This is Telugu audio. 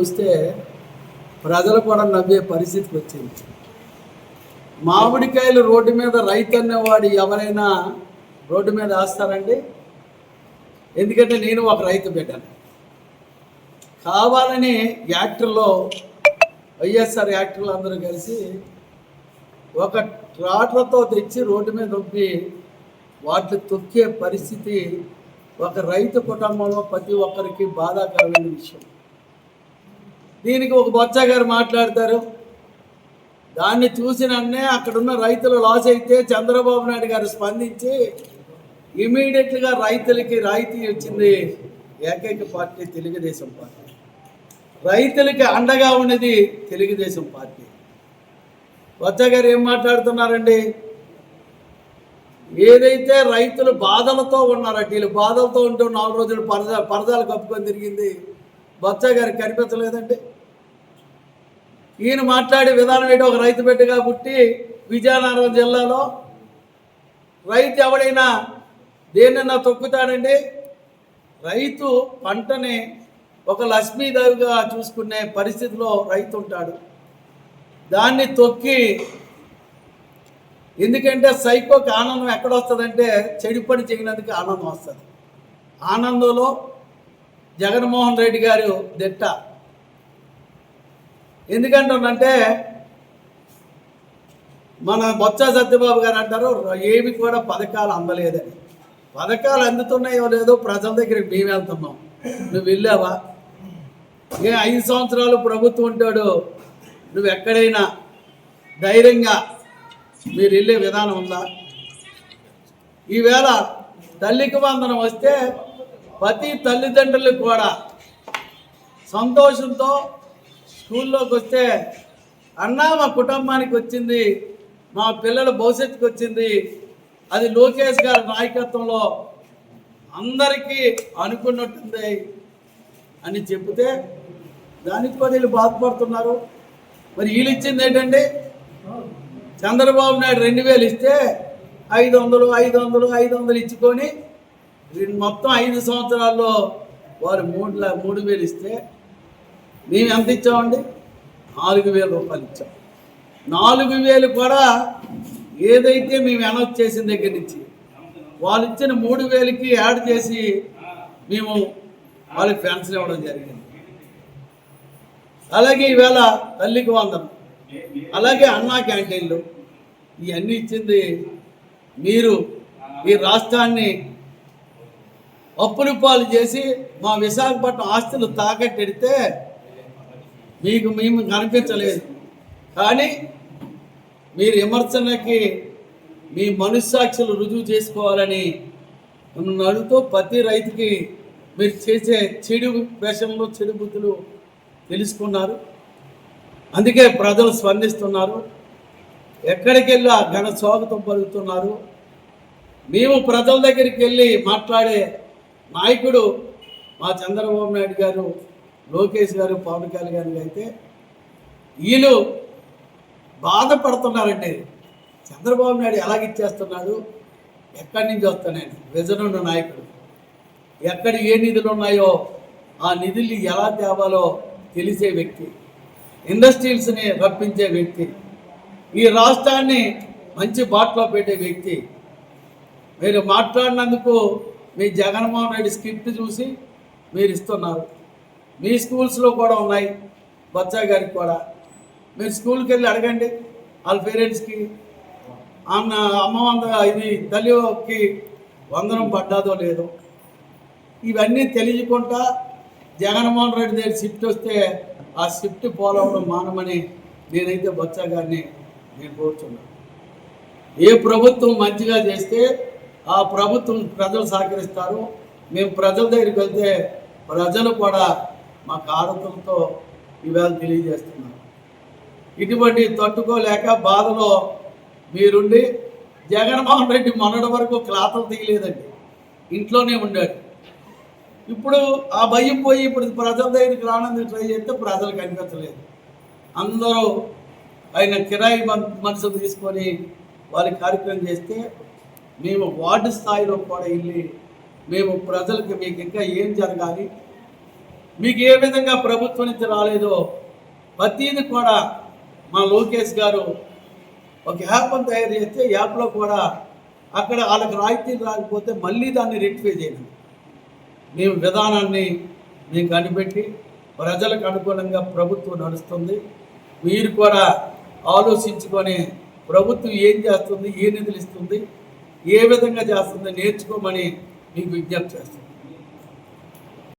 చూస్తే ప్రజలు కూడా నవ్వే పరిస్థితికి వచ్చింది. మామిడికాయలు రోడ్డు మీద రైతు అనేవాడు ఎవరైనా రోడ్డు మీద వేస్తారండి? ఎందుకంటే నేను ఒక రైతు బిడ్డను. కావాలని యాక్టర్లో వైఎస్ఆర్ యాక్టర్లు అందరూ కలిసి ఒక ట్రాక్టర్తో తెచ్చి రోడ్డు మీద ఒప్పి వాటిని తొక్కే పరిస్థితి ఒక రైతు కుటుంబంలో ప్రతి ఒక్కరికి బాధాకరమైన విషయం. దీనికి ఒక బొత్స గారు మాట్లాడతారు. దాన్ని చూసినన్నే అక్కడున్న రైతులు లాస్ అయితే చంద్రబాబు నాయుడు గారు స్పందించి ఇమీడియట్గా రైతులకి రాయితీ వచ్చింది ఏకైక పార్టీ తెలుగుదేశం పార్టీ. రైతులకి అండగా ఉన్నది తెలుగుదేశం పార్టీ. బొత్స గారు ఏం మాట్లాడుతున్నారండి? ఏదైతే రైతులు బాధలతో ఉన్నారట వీళ్ళు బాధలతో ఉంటూ నాలుగు రోజులు పరద పరదాలు కప్పుకొని తిరిగింది బొత్స గారికి కనిపించలేదండి. ఈయన మాట్లాడే విధానం ఏంటో ఒక రైతు బిడ్డగా పుట్టి విజయనగరం జిల్లాలో రైతు ఎవడైనా దేన్నైనా తొక్కుతాడండి? రైతు పంటని ఒక లక్ష్మీదేవిగా చూసుకునే పరిస్థితిలో రైతు ఉంటాడు. దాన్ని తొక్కి ఎందుకంటే సైకోకి ఆనందం ఎక్కడ వస్తుందంటే చెడు పని చేయనందుకు ఆనందం వస్తుంది. ఆనందంలో జగన్మోహన్ రెడ్డి గారు దిట్ట. ఎందుకంటున్నంటే మన బొత్స సత్యబాబు గారు అంటారు ఏమి కూడా పథకాలు అందలేదని. పథకాలు అందుతున్నాయో లేదో ప్రజల దగ్గరికి మేము వెళ్తున్నాం. నువ్వు వెళ్ళావా? ఏ ఐదు సంవత్సరాలు ప్రభుత్వం ఉంటాడు నువ్వు ఎక్కడైనా ధైర్యంగా మీరు వెళ్ళే విధానం ఉందా? ఈవేళ తల్లికి వందనం వస్తే ప్రతి తల్లిదండ్రులకు కూడా సంతోషంతో స్కూల్లోకి వస్తే అన్నా మా కుటుంబానికి వచ్చింది మా పిల్లల భవిష్యత్తుకి వచ్చింది. అది లోకేష్ గారి నాయకత్వంలో అందరికీ అనుకున్నట్టుంది అని చెప్తే దానికి కూడా వీళ్ళు బాధపడుతున్నారు. మరి వీళ్ళు ఇచ్చింది ఏంటండి? చంద్రబాబు నాయుడు రెండు వేలు ఇస్తే ఐదు వందలు ఐదు వందలు ఐదు వందలు ఇచ్చుకొని మొత్తం ఐదు సంవత్సరాల్లో వారు మూడు మూడు వేలు ఇస్తే మేము ఎంత ఇచ్చామండి నాలుగు వేల రూపాయలు ఇచ్చాం. నాలుగు వేలు కూడా ఏదైతే మేము అనౌన్స్ చేసిన దగ్గర నుంచి వాళ్ళు ఇచ్చిన మూడు వేలకి యాడ్ చేసి మేము వాళ్ళకి పెన్షన్ ఇవ్వడం జరిగింది. అలాగే ఈవేళ తల్లికి వందనం అలాగే అన్నా క్యాంటీన్లు ఇవన్నీ ఇచ్చింది మీరు ఈ రాష్ట్రాన్ని అప్పులు పాలు చేసి మా విశాఖపట్నం ఆస్తులు తాకట్టెడితే మీకు మేము కనిపించలేదు. కానీ మీరు విమర్శనకి మీ మనస్సాక్షులు రుజువు చేసుకోవాలని మిమ్మల్ని అడుగుతూ ప్రతి రైతుకి మీరు చేసే చెడు వేషంలో చెడు బుద్ధులు తెలుసుకున్నారు. అందుకే ప్రజలు స్పందిస్తున్నారు. ఎక్కడికి వెళ్ళి ఆ ఘన స్వాగతం పలుకుతున్నారు. మేము ప్రజల దగ్గరికి వెళ్ళి మాట్లాడే నాయకుడు మా చంద్రబాబు నాయుడు గారు లోకేష్ గారు పవన్ కళ్యాణ్ గారు అయితే వీళ్ళు బాధపడుతున్నారండి. చంద్రబాబు నాయుడు ఎలాగిచ్చేస్తున్నాడు ఎక్కడి నుంచి వస్తానండి విజనున్న నాయకుడు. ఎక్కడ ఏ నిధులు ఉన్నాయో ఆ నిధుల్ని ఎలా తేవాలో తెలిసే వ్యక్తి. ఇండస్ట్రీస్ని రప్పించే వ్యక్తి. ఈ రాష్ట్రాన్ని మంచి బాటలో పెట్టే వ్యక్తి. మీరు మాట్లాడినందుకు మీ జగన్మోహన్ రెడ్డి స్క్రిప్ట్ చూసి మీరు ఇస్తున్నారు. మీ స్కూల్స్లో కూడా ఉన్నాయి. బచ్చా గారికి కూడా. మీరు స్కూల్కి వెళ్ళి అడగండి. వాళ్ళ పేరెంట్స్కి. అన్న అమ్మ వంద ఇది తల్లికి వందనం పడ్డాదో లేదో. ఇవన్నీ తెలియకుండా జగన్మోహన్ రెడ్డి దగ్గర షిఫ్ట్ వస్తే ఆ షిఫ్ట్ పోలవడం మానమని నేనైతే బచ్చా గారిని నేను కోరుచున్నాను. ఏ ప్రభుత్వం మంచిగా చేస్తే ఆ ప్రభుత్వం ప్రజలు సహకరిస్తారు. మేము ప్రజల దగ్గరికి వెళ్తే ప్రజలు కూడా మా కారతులతో ఇవాళ తెలియజేస్తున్నారు ఇటువంటి తట్టుకోలేక బాధలో మీరుండి జగన్మోహన్ రెడ్డి మొన్నటి వరకు క్లాతలు తీయలేదండి. ఇంట్లోనే ఉండాడు. ఇప్పుడు ఆ భయం పోయి ఇప్పుడు ప్రజల దగ్గరికి రావడానికి ట్రై చేస్తే ప్రజలు కనిపించలేదు. అందరూ ఆయన కిరాయి మన్- తీసుకొని వారి కార్యక్రమం చేస్తే మేము వార్డు స్థాయిలో కూడా వెళ్ళి మేము ప్రజలకు మీకు ఇంకా ఏం జరగాలి మీకు ఏ విధంగా ప్రభుత్వం నుంచి రాలేదో ప్రతిది కూడా మా లోకేష్ గారు ఒక యాప్ని తయారు చేస్తే యాప్లో కూడా అక్కడ వాళ్ళకి రాయితీలు రాకపోతే మళ్ళీ దాన్ని రెక్టిఫై చేయడం. మేము విధానాన్ని మేము కనిపెట్టి ప్రజలకు అనుకూలంగా ప్రభుత్వం నడుస్తుంది. మీరు కూడా ఆలోచించుకొని ప్రభుత్వం ఏం చేస్తుంది ఏ నిధులు ఇస్తుంది ఏ విధంగా చేస్తుంది నేర్చుకోమని మీకు విజ్ఞప్తి చేస్తుంది